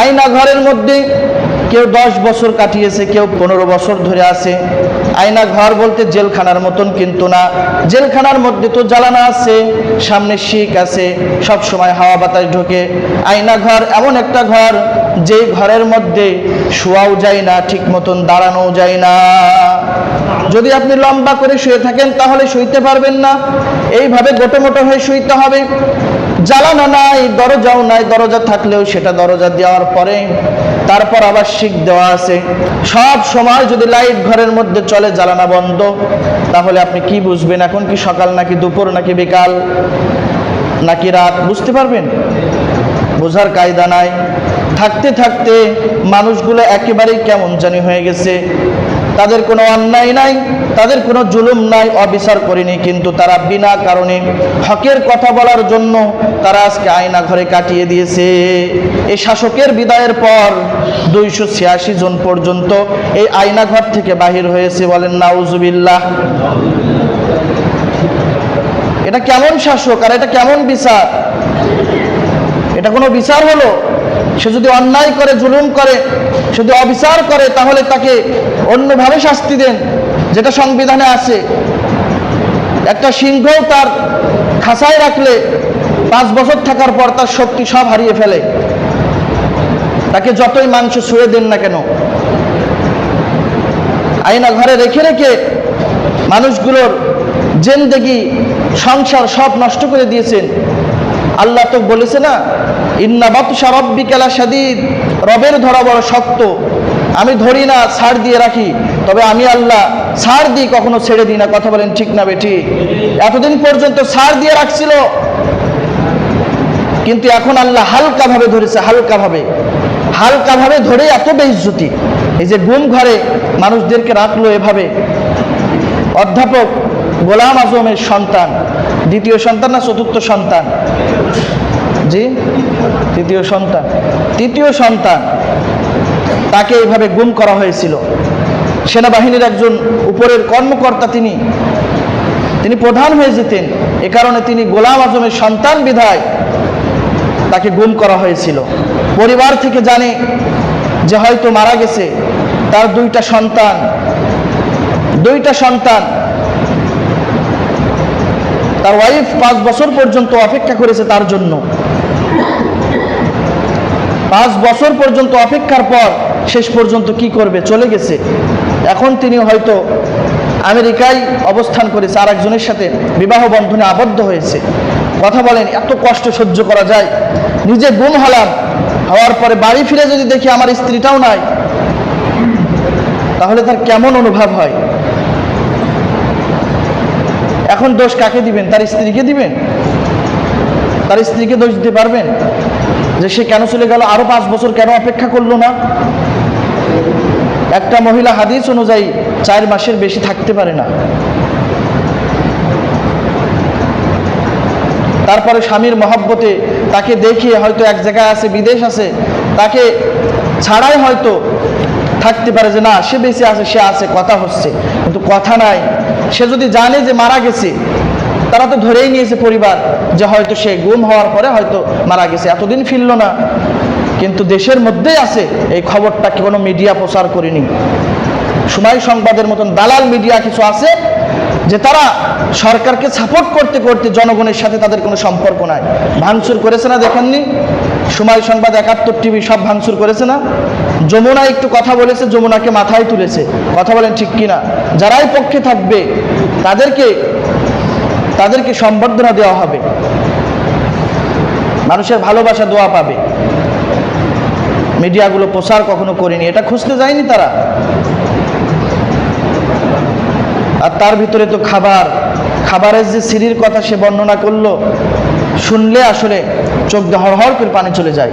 আয়না ঘরের মধ্যে কেউ দশ বছর কাটিয়েছে, কেউ পনেরো বছর ধরে আছে। আয়না ঘর বলতে জেলখানার মতন কিন্তু না। জেলখানার মধ্যে তো জ্বালানা আছে, সামনে শিক আছে, সব সময় হাওয়া বাতাস ঢোকে। আয়না ঘর এমন একটা ঘর যে ঘরের মধ্যে শোয়াও যায় না, ঠিক মতন দাঁড়ানোও যায় না। যদি আপনি লম্বা করে শুয়ে থাকেন, তাহলে শুইতে পারবেন না। এইভাবে গোটো মোটো হয়ে শুইতে হবে। জ্বালানো নাই, দরজাও নাই, দরজা থাকলেও সেটা দরজা দেওয়ার পরে তারপর আবার শিক দেওয়া আছে। সব সময় যদি লাইট ঘরের মধ্যে চলে, জ্বালানা বন্ধ, তাহলে আপনি কি বুঝবেন? এখন কি সকাল নাকি দুপুর নাকি বিকাল নাকি রাত? বুঝতে পারবেন? বোঝার কায়দা নাই। থাকতে থাকতে মানুষগুলো একেবারেই কেমন জানি হয়ে গেছে। তাদের কোনো অন্যায় নাই, তাদের কোনো জুলুম নাই, অবিচার করেনি, কিন্তু তারা বিনা কারণে হকের কথা বলার জন্য তারা আজকে আয়না ঘরে কাটিয়ে দিয়েছে। এই শাসকের বিদায়ের পর দুইশো ছিয়াশি জন পর্যন্ত এই আয়না ঘর থেকে বাহির হয়েছে, বলেন, নাউজুবিল্লাহ। এটা কেমন শাসক? আর এটা কেমন বিচার? এটা কোনো বিচার হলো? সে যদি অন্যায় করে, জুলুম করে, সে যদি অবিচার করে, তাহলে তাকে অন্যভাবে শাস্তি দেন, যেটা সংবিধানে আছে। একটা সিংহও তার খাঁচায় রাখলে পাঁচ বছর থাকার পর তার শক্তি সব হারিয়ে ফেলে। তাকে যতই মাংস ছুঁয়ে দেন না কেন। আয়না ঘরে রেখে রেখে মানুষগুলোর জেন্দেগি সংসার সব নষ্ট করে দিয়েছেন। আল্লাহ তো বলেছে না ইন্না বাতুসা রব্বিকালা সাদিদ রবের ধরা বড় শক্ত। আমি ধরি না, ছাড় দিয়ে রাখি। তবে আমি আল্লাহ ছাড় দিই কখনো ছেড়ে দিই না। কথা বলেন ঠিক না বেঠি? এতদিন পর্যন্ত ছাড় দিয়ে রাখছিল। কিন্তু এখন আল্লাহ হালকাভাবে ধরেছে, হালকাভাবে। হালকাভাবে ধরে এত বেইজ্জতি। এই যে গুম ঘরে মানুষদেরকে রাখল এভাবে। অধ্যাপক গোলাম আজমের সন্তান, দ্বিতীয় সন্তান না চতুর্থ সন্তান? জি? তৃতীয় সন্তান। তৃতীয় সন্তান তাকে এইভাবে গুম করা হয়েছিল। সেনাবাহিনীর একজন উপরের কর্মকর্তা তিনি তিনি প্রধান হয়ে যেতেন। এ কারণে তিনি গোলাম আজমের সন্তান বিধায় তাকে গুম করা হয়েছিল। পরিবার থেকে জানে যে হয়তো মারা গেছে। তার দুইটা সন্তান দুইটা সন্তান তার ওয়াইফ পাঁচ বছর পর্যন্ত অপেক্ষা করেছে তার জন্য। পাঁচ বছর পর্যন্ত অপেক্ষার পর শেষ পর্যন্ত কি করবে? চলে গেছে। এখন তিনি হয়তো আমেরিকায় অবস্থান করেছে আর একজনের সাথে বিবাহ বন্ধনে আবদ্ধ হয়েছে। কথা বলেন, এত কষ্ট সহ্য করা যায়? নিজে গুম হলাম, হওয়ার পরে বাড়ি ফিরে যদি দেখি আমার স্ত্রীটাও নাই, তাহলে তার কেমন অনুভব হয়? এখন দোষ কাকে দিবেন? তার স্ত্রীকে দিবেন? তার স্ত্রীকে দোষ দিতে পারবেন? যে সে কেন চলে গেল, আরও পাঁচ বছর কেন অপেক্ষা করল না? একটা মহিলা হাদিস অনুযায়ী চার মাসের বেশি থাকতে পারে না। তারপরে স্বামীর মহাব্বতে তাকে দেখিয়ে হয়তো এক জায়গায় আছে, বিদেশ আছে, তাকে ছাড়াই হয়তো থাকতে পারে যে, না, সে বেঁচে আছে, সে আছে, কথা হচ্ছে। কিন্তু কথা নাই। সে যদি জানে যে মারা গেছে তারা তো ধরেই নিয়েছে পরিবার যে হয়তো সে গুম হওয়ার পরে হয়তো মারা গেছে, এতদিন ফিরল না। কিন্তু দেশের মধ্যেই আছে, এই খবরটা কি কোনো মিডিয়া প্রচার করেনি? সময় সংবাদের মতন দালাল মিডিয়া কিছু আছে যে তারা সরকারকে সাপোর্ট করতে করতে জনগণের সাথে তাদের কোনো সম্পর্ক নাই। ভাঙচুর করেছে না দেখেননি? সময় সংবাদ, একাত্তর টিভি সব ভাঙচুর করেছে না? যমুনা একটু কথা বলেছে, যমুনাকে মাথায় তুলেছে। কথা বলেন ঠিক কিনা? যারাই পক্ষে থাকবে, তাদেরকে তাদেরকে সম্বর্ধনা দেওয়া হবে। মানুষের ভালোবাসা দোয়া পাবে। মিডিয়াগুলো প্রচার কখনো করেনি, এটা খুঁজতে যায়নি তারা। আর তার ভিতরে তো খাবার। খাবারের যে সিঁড়ির কথা সে বর্ণনা করল, শুনলে আসলে চোখ হড়হড় করে পানি চলে যায়।